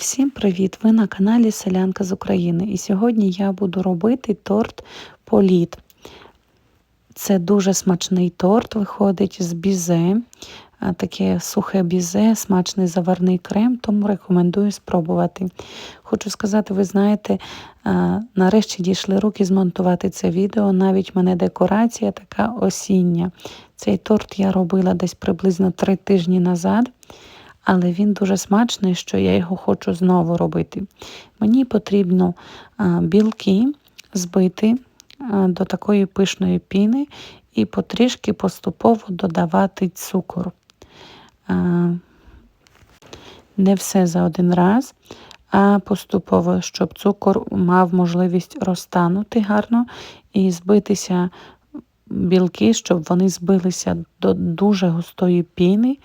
Всім привіт! Ви на каналі Селянка з України. І сьогодні я буду робити торт політ. Це дуже смачний торт, виходить з бізе. Таке сухе бізе, смачний заварний крем, тому рекомендую спробувати. Хочу сказати, ви знаєте, нарешті дійшли руки змонтувати це відео. Навіть в мене декорація така осіння. Цей торт я робила десь приблизно три тижні назад але він дуже смачний, що я його хочу знову робити. Мені потрібно білки збити до такої пишної піни і потрішки поступово додавати цукор. Не все за один раз, а поступово, щоб цукор мав можливість розтанути гарно і збитися білки, щоб вони збилися до дуже густої піни.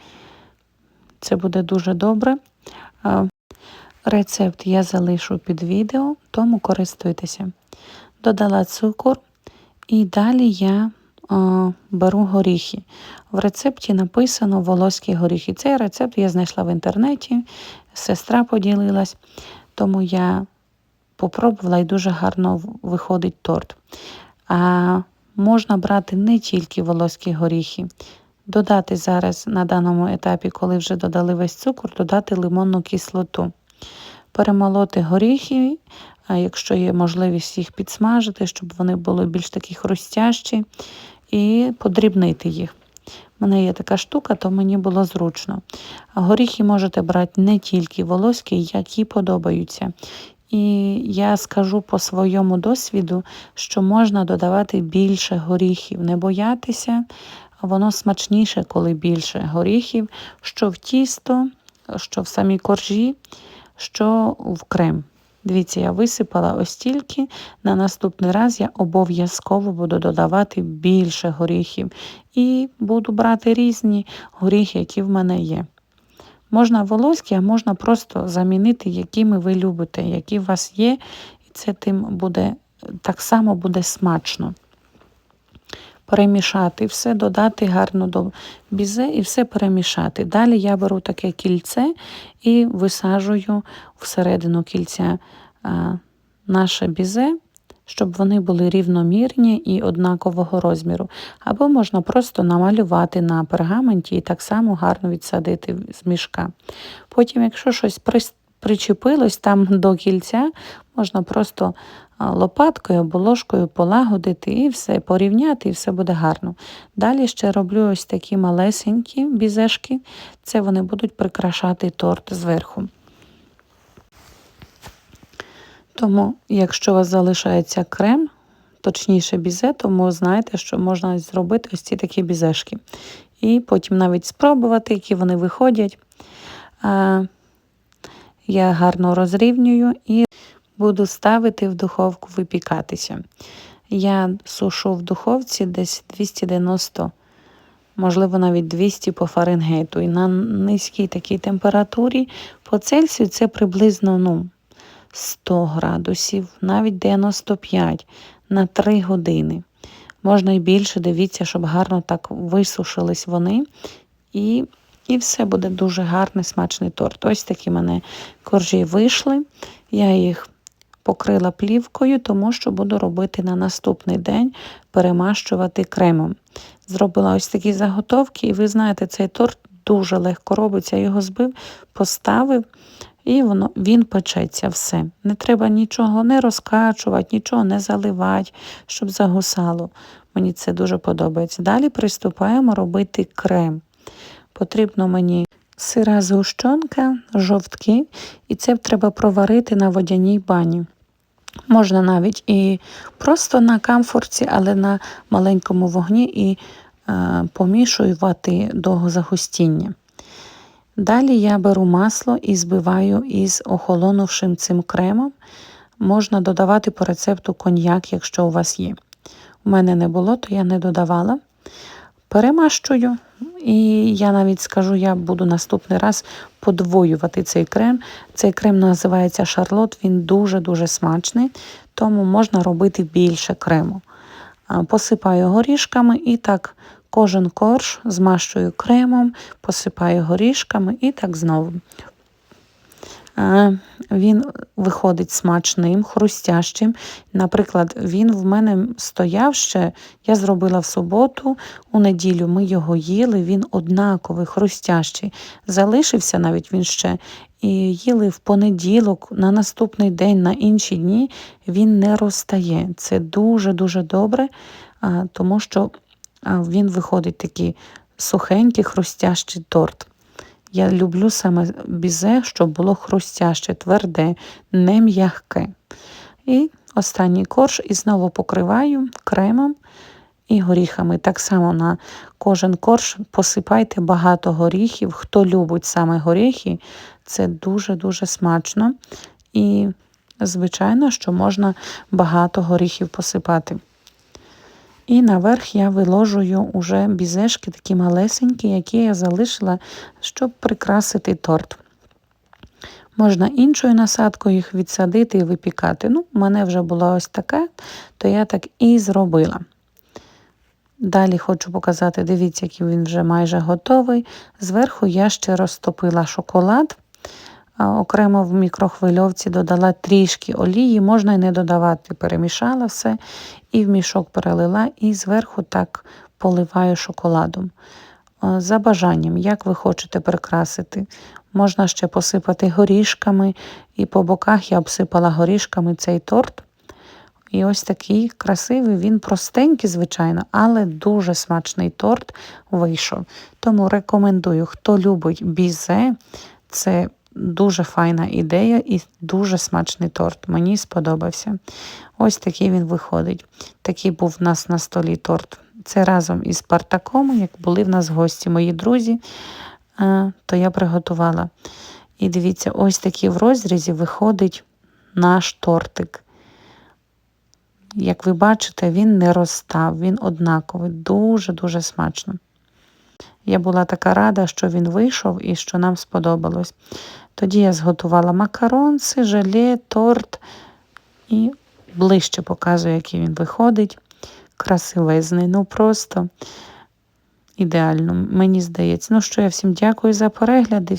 Це буде дуже добре. Рецепт я залишу під відео, тому користуйтеся. Додала цукор і далі я беру горіхи. В рецепті написано волоські горіхи. Цей рецепт я знайшла в інтернеті, сестра поділилась, тому я попробувала і дуже гарно виходить торт. А можна брати не тільки волоські горіхи. Додати зараз на даному етапі, коли вже додали весь цукор, додати лимонну кислоту. Перемолоти горіхи, якщо є можливість їх підсмажити, щоб вони були більш такі хрустящі, і подрібнити їх. У мене є така штука, то мені було зручно. Горіхи можете брати не тільки волоські, які подобаються. І я скажу по своєму досвіду, що можна додавати більше горіхів, не боятися воно смачніше, коли більше горіхів, що в тісто, що в самій коржі, що в крем. Дивіться, я висипала ось тільки. На наступний раз я обов'язково буду додавати більше горіхів. І буду брати різні горіхи, які в мене є. Можна волоські, а можна просто замінити, якими ви любите, які у вас є, і це тим буде так само буде смачно перемішати все, додати гарно до бізе і все перемішати. Далі я беру таке кільце і висаджую всередину кільця наше бізе. Щоб вони були рівномірні і однакового розміру. Або можна просто намалювати на пергаменті і так само гарно відсадити з мішка. Потім, якщо щось причепилось там до кільця, можна просто лопаткою або ложкою полагодити і все, порівняти, і все буде гарно. Далі ще роблю ось такі малесенькі бізешки, це вони будуть прикрашати торт зверху. Тому, якщо у вас залишається крем, точніше бізе, тому знаєте, що можна зробити ось ці такі бізешки. І потім навіть спробувати, які вони виходять. Я гарно розрівнюю і буду ставити в духовку випікатися. Я сушу в духовці десь 290, можливо, навіть 200 по Фаренгейту. І на низькій такій температурі по Цельсію це приблизно ну, 100 градусів, навіть 95 на 3 години. Можна і більше, дивіться, щоб гарно так висушились вони. І і все буде дуже гарний смачний торт. Ось такі мене коржі вийшли. Я їх покрила плівкою, тому що буду робити на наступний день перемащувати кремом. Зробила ось такі заготовки, і ви знаєте, цей торт дуже легко робиться. Я його збив, поставив. І воно, він печеться все. Не треба нічого не розкачувати, нічого не заливати, щоб загусало. Мені це дуже подобається. Далі приступаємо робити крем. Потрібно мені сира згущенка, жовтки, і це треба проварити на водяній бані. Можна навіть і просто на камфорці, але на маленькому вогні і е, помішувати до загустіння. Далі я беру масло і збиваю із охолонувшим цим кремом. Можна додавати по рецепту коньяк, якщо у вас є. У мене не було, то я не додавала. Перемащую, і я навіть скажу, я буду наступний раз подвоювати цей крем. Цей крем називається Шарлот, він дуже-дуже смачний, тому можна робити більше крему. Посипаю горішками і так кожен корж змащую кремом, посипаю горішками і так знову. Е, Він виходить смачним, хрустящим. Наприклад, він в мене стояв ще, я зробила в суботу, у неділю ми його їли, він однаковий, хрустящий. Залишився навіть він ще. І їли в понеділок, на наступний день, на інші дні він не розтає. Це дуже-дуже добре, тому що він виходить такий сухенький, хрустящий торт. Я люблю саме бізе, щоб було хрустяще, тверде, не м'яке. І останній корж і знову покриваю кремом і горіхами. Так само на кожен корж посипайте багато горіхів. Хто любить саме горіхи, це дуже-дуже смачно. І, звичайно, що можна багато горіхів посипати. І наверх я виложую уже бізешки такі малесенькі, які я залишила, щоб прикрасити торт. Можна іншою насадкою їх відсадити і випікати. Ну, у мене вже було ось таке, то я так і зробила. Далі хочу показати, дивіться, який він вже майже готовий. Зверху я ще розтопила шоколад. Окремо в мікрохвильовці додала трішки олії, можна і не додавати, перемішала все і в мішок перелила, і зверху так поливаю шоколадом. За бажанням, як ви хочете прикрасити. Можна ще посипати горішками, і по боках я обсипала горішками цей торт. І ось такий красивий, він простенький, звичайно, але дуже смачний торт вийшов. Тому рекомендую, хто любить бізе, це дуже файна ідея і дуже смачний торт. Мені сподобався. Ось такий він виходить. Такий був в нас на столі торт. Це разом із Спартаком, як були в нас гості мої друзі, то я приготувала. І дивіться, ось такий в розрізі виходить наш тортик. Як ви бачите, він не розстав, він однаковий, дуже-дуже смачно. Я була така рада, що він вийшов і що нам сподобалось. Тоді я зготувала макаронси, желе, торт і ближче показую, який він виходить. Красивезний, ну просто ідеально, мені здається. Ну що, я всім дякую за перегляди.